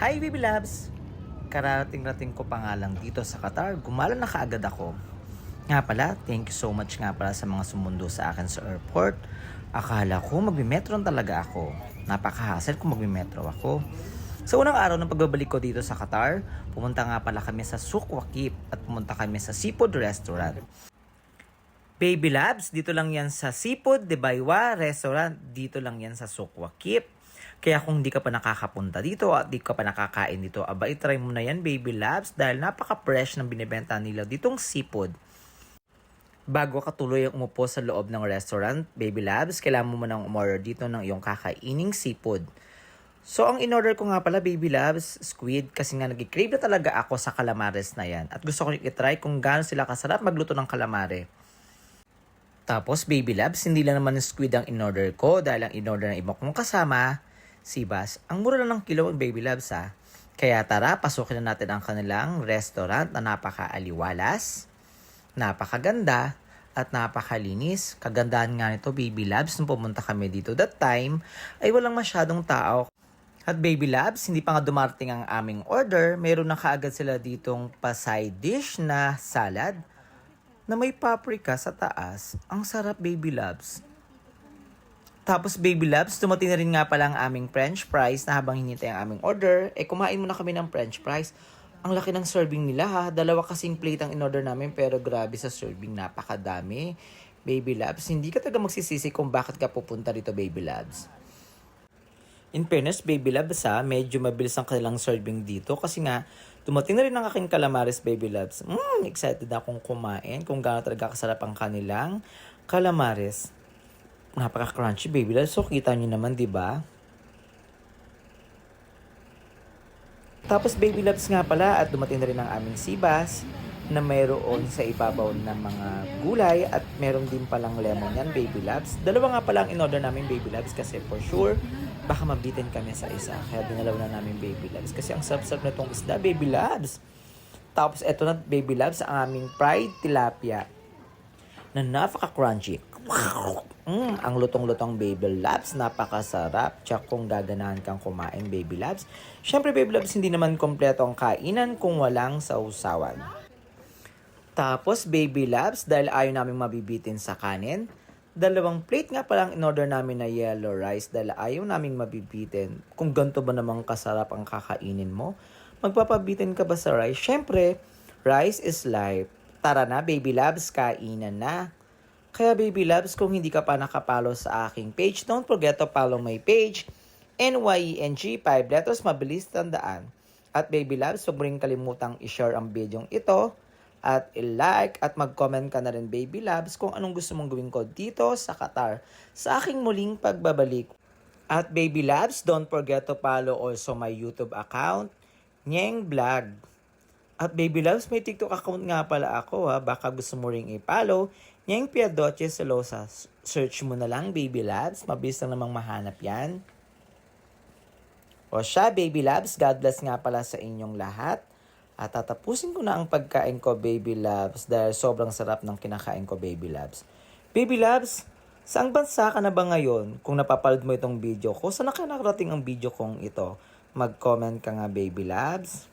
Hi, Baby Labs! Karating-rating ko pa nga lang dito sa Qatar. Gumala na kaagad ako. Nga pala, thank you so much nga pala sa mga sumundo sa akin sa airport. Akala ko magbimetro talaga ako. Napaka-hassle kung magbimetro ako. Sa unang araw ng pagbabalik ko dito sa Qatar, pumunta nga pala kami sa Souk Wakif at pumunta kami sa Seafood Restaurant. Baby Labs, dito lang yan sa Seafood de Baywa Restaurant. Dito lang yan sa Souk Wakif. Kaya kung di ka pa nakakapunta dito at di ka pa nakakain dito, aba itry mo na yan Baby Labs dahil napaka-fresh ng binibenta nila ditong seafood. Bago ka tuloy ang umupo sa loob ng restaurant, Baby Labs, kailangan mo munang umorder dito ng iyong kakaining seafood. So, ang in-order ko nga pala, Baby Labs, squid, kasi nga nag-crave na talaga ako sa calamares na yan. At gusto ko i-try kung gaano sila kasarap magluto ng calamare. Tapos, Baby Labs, hindi lang naman squid ang in-order ko dahil ang in-order ng iba kong kasama, si Bas. Ang mura lang ng kilo ng Baby Labs ha. Kaya tara, pasukin na natin ang kanilang restaurant na napaka-aliwalas, napakaganda, at napakalinis. Kagandahan nga nito, Baby Labs, nung pumunta kami dito that time, ay walang masyadong tao. At Baby Labs, hindi pa nga dumarating ang aming order, meron na kaagad sila ditong pa-side dish na salad na may paprika sa taas. Ang sarap, Baby Labs. Tapos Baby Labs, dumating na rin nga pala ang aming french fries na habang hinintay ang aming order, eh kumain muna kami ng french fries. Ang laki ng serving nila ha. Dalawa kasing plate ang in-order namin pero grabe sa serving. Napakadami. Baby Labs, hindi ka taga magsisisi kung bakit ka pupunta dito Baby Labs. In fairness, Baby Labs ha, medyo mabilis ang kanilang serving dito kasi nga, dumating na rin ang aking calamares Baby Labs. Mm, excited na akong kumain kung gaano talaga kasarap ang kanilang calamares napaka-crunchy baby lalo. So, kita nyo naman, di ba? Tapos, baby loves nga pala at dumating na rin ang aming sibas na mayroon sa ibabaw ng mga gulay at meron din palang lemon yan, baby loves. Dalawa nga pala ang in-order namin, baby loves, kasi for sure, baka mabitin kami sa isa. Kaya dinalaw na namin, baby loves. Kasi ang sarap-sarap na itong isda, baby loves. Tapos, eto na, baby loves, ang aming fried tilapia na napaka-crunchy. Mm, ang lutong-lutong baby labs, napakasarap. Tsak kung gaganahan kang kumain baby labs. Siyempre baby labs, hindi naman kompleto ang kainan kung walang sausawan. Tapos baby labs, dahil ayaw namin mabibitin sa kanin, dalawang plate nga palang in-order namin na yellow rice dahil ayaw namin mabibitin. Kung ganito ba namang kasarap ang kakainin mo, magpapabitin ka ba sa rice? Siyempre, rice is life. Tara na, baby labs, kainan na. Kaya baby loves, kung hindi ka pa nakapalo sa aking page, don't forget to follow my page, NYENG, 5 letters, mabilis tandaan. At baby loves, huwag mo rin kalimutang i-share ang video ito, at i-like at mag-comment ka na rin baby loves kung anong gusto mong gawin ko dito sa Qatar sa aking muling pagbabalik. At baby loves, don't forget to follow also my YouTube account, Nyeng Vlog. At baby loves, may TikTok account nga pala ako ha. Baka gusto mo ring i-follow. Nyeng Piadoche Celosa. Search mo na lang baby loves. Mabilis lang namang mahanap yan. O siya, baby loves, God bless nga pala sa inyong lahat. At tatapusin ko na ang pagkain ko, baby loves, dahil sobrang sarap ng kinakain ko, baby loves. Baby loves, saang bansa ka na ba ngayon kung napapalood mo itong video ko? Saan na ka nakarating ang video kong ito? Mag-comment ka nga, baby loves.